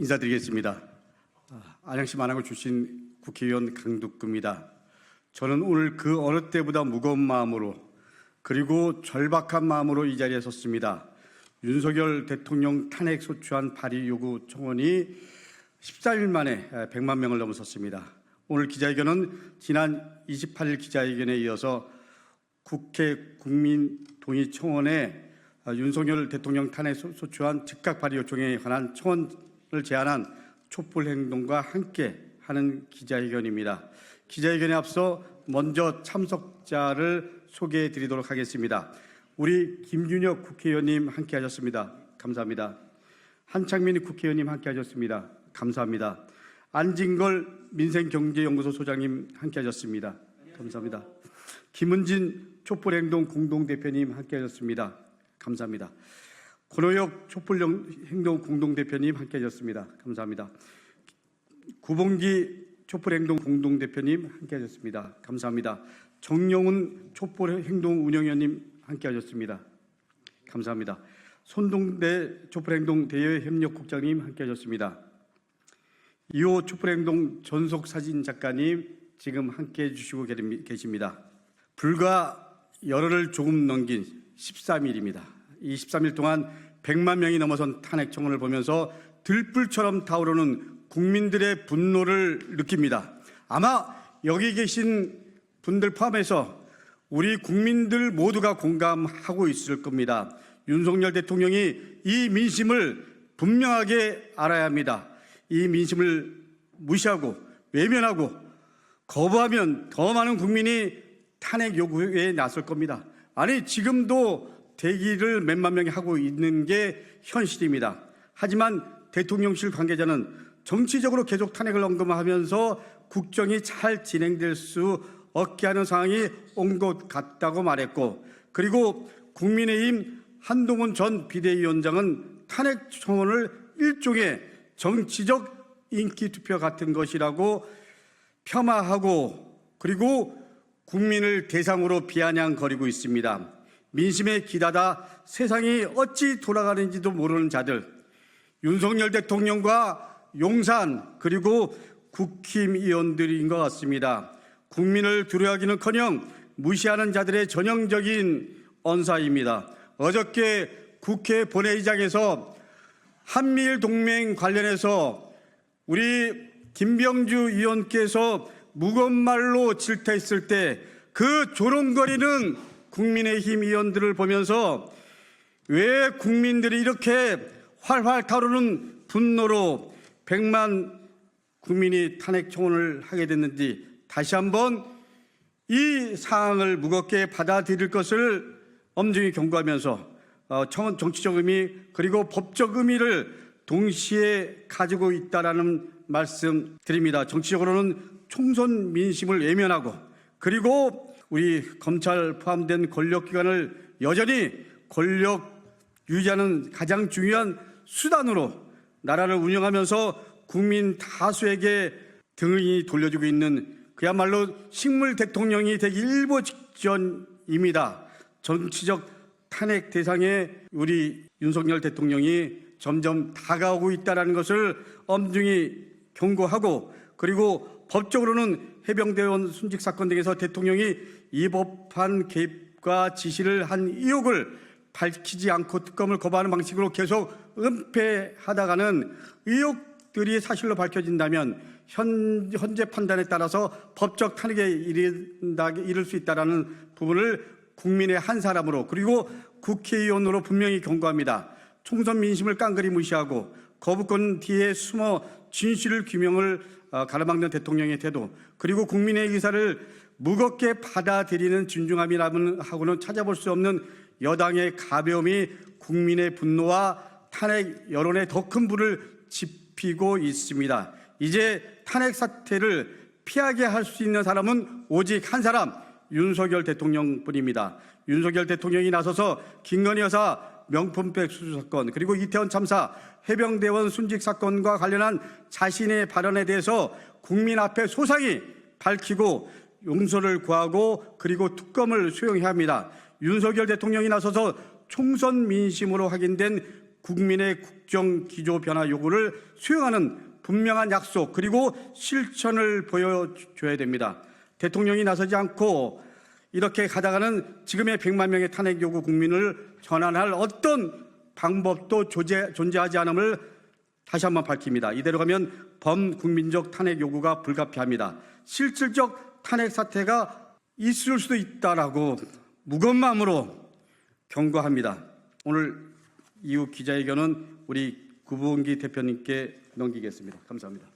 인사드리겠습니다. 아, 안양시 만화구 출신 국회의원 강두구입니다. 저는 오늘 그 어느 때보다 무거운 마음으로 그리고 절박한 마음으로 이 자리에 섰습니다. 윤석열 대통령 탄핵 소추안 발의 요구 청원이 14일 만에 100만 명을 넘어섰습니다. 오늘 기자회견은 지난 28일 기자회견에 이어서 국회 국민 동의 청원에 윤석열 대통령 탄핵 소- 소추안 즉각 발의 요청에 관한 청원을 제안한 촛불 행동과 함께 하는 기자회견입니다. 기자회견에 앞서 먼저 참석자를 소개해 드리도록 하겠습니다. 우리 김준혁 국회의원님 함께 하셨습니다. 감사합니다. 한창민 국회의원님 함께 하셨습니다. 감사합니다. 안진걸 민생경제연구소 소장님 함께 하셨습니다. 감사합니다. 김은진 촛불행동 공동대표님 함께 하셨습니다. 감사합니다. 권호혁 촛불행동 공동대표님 함께 하셨습니다. 감사합니다. 구봉기 촛불행동 공동대표님 함께 하셨습니다. 감사합니다. 정영훈 촛불행동 운영위원님 함께 하셨습니다. 감사합니다. 손동대 촛불행동 대외협력국장님 함께 하셨습니다. 이호 촛불행동 전속 사진 작가님 지금 함께 해주시고 계십니다. 불과 열흘을 조금 넘긴 13일입니다. 이 13일 동안 100만 명이 넘어선 탄핵 청원을 보면서 들불처럼 타오르는 국민들의 분노를 느낍니다. 아마 여기 계신 분들 포함해서 우리 국민들 모두가 공감하고 있을 겁니다. 윤석열 대통령이 이 민심을 분명하게 알아야 합니다. 이 민심을 무시하고 외면하고 거부하면 더 많은 국민이 탄핵 요구에 나설 겁니다. 아니 지금도 대기를 몇만 명이 하고 있는 게 현실입니다. 하지만 대통령실 관계자는 정치적으로 계속 탄핵을 언급하면서 국정이 잘 진행될 수 없게 하는 상황이 온 것 같다고 말했고 그리고 국민의힘 한동훈 전 비대위원장은 탄핵 청원을 일종의 정치적 인기 투표 같은 것이라고 폄하하고 그리고 국민을 대상으로 비아냥거리고 있습니다. 민심에 기다다 세상이 어찌 돌아가는지도 모르는 자들, 윤석열 대통령과 용산 그리고 국힘의원들인 것 같습니다. 국민을 두려워하기는커녕 무시하는 자들의 전형적인 언사입니다. 어저께 국회 본회의장에서 한미일 동맹 관련해서 우리 김병주 의원께서 무거운 말로 질타했을 때 그 조롱거리는 국민의힘 의원들을 보면서 왜 국민들이 이렇게 활활 타오르는 분노로 100만 국민이 탄핵 청원을 하게 됐는지 다시 한번 이 사항을 무겁게 받아들일 것을 엄중히 경고하면서 어, 청원 정치적 의미 그리고 법적 의미를 동시에 가지고 있다라는 말씀 드립니다. 정치적으로는 총선 민심을 외면하고 그리고 우리 검찰 포함된 권력기관을 여전히 권력 유지하는 가장 중요한 수단으로 나라를 운영하면서 국민 다수에게 등이 돌려주고 있는 그야말로 식물 대통령이 되기 일보 직전입니다. 정치적 탄핵 대상에 우리 윤석열 대통령이 점점 다가오고 있다는 것을 엄중히 경고하고 그리고 법적으로는 해병대원 순직 사건 등에서 대통령이 위법한 개입과 지시를 한 의혹을 밝히지 않고 특검을 거부하는 방식으로 계속 은폐하다가는 의혹들이 사실로 밝혀진다면 현, 현재 판단에 따라서 법적 탄핵에 이른다, 이를 수 있다는 부분을 국민의 한 사람으로 그리고 국회의원으로 분명히 경고합니다. 총선 민심을 깡그리 무시하고 거부권 뒤에 숨어 진실을 규명을 어, 가로막는 대통령의 태도 그리고 국민의 의사를 무겁게 받아들이는 진중함이라고는 찾아볼 수 없는 여당의 가벼움이 국민의 분노와 탄핵 여론에 더 큰 불을 지피고 있습니다. 이제 탄핵 사태를 피하게 할 수 있는 사람은 오직 한 사람 윤석열 대통령뿐입니다. 윤석열 대통령이 나서서 김건희 여사 명품백 수수 사건 그리고 이태원 참사 해병대원 순직 사건과 관련한 자신의 발언에 대해서 국민 앞에 소상히 밝히고 용서를 구하고 그리고 특검을 수용해야 합니다. 윤석열 대통령이 나서서 총선 민심으로 확인된 국민의 국정 기조 변화 요구를 수용하는 분명한 약속 그리고 실천을 보여줘야 됩니다. 대통령이 나서지 않고 이렇게 가다가는 지금의 100만 명의 탄핵 요구 국민을 전환할 어떤 방법도 존재, 존재하지 않음을 다시 한번 밝힙니다. 이대로 가면 범국민적 탄핵 요구가 불가피합니다. 실질적 탄핵 사태가 있을 수도 있다라고 무거운 마음으로 경고합니다. 오늘 이후 기자회견은 우리 구본기 대표님께 넘기겠습니다. 감사합니다.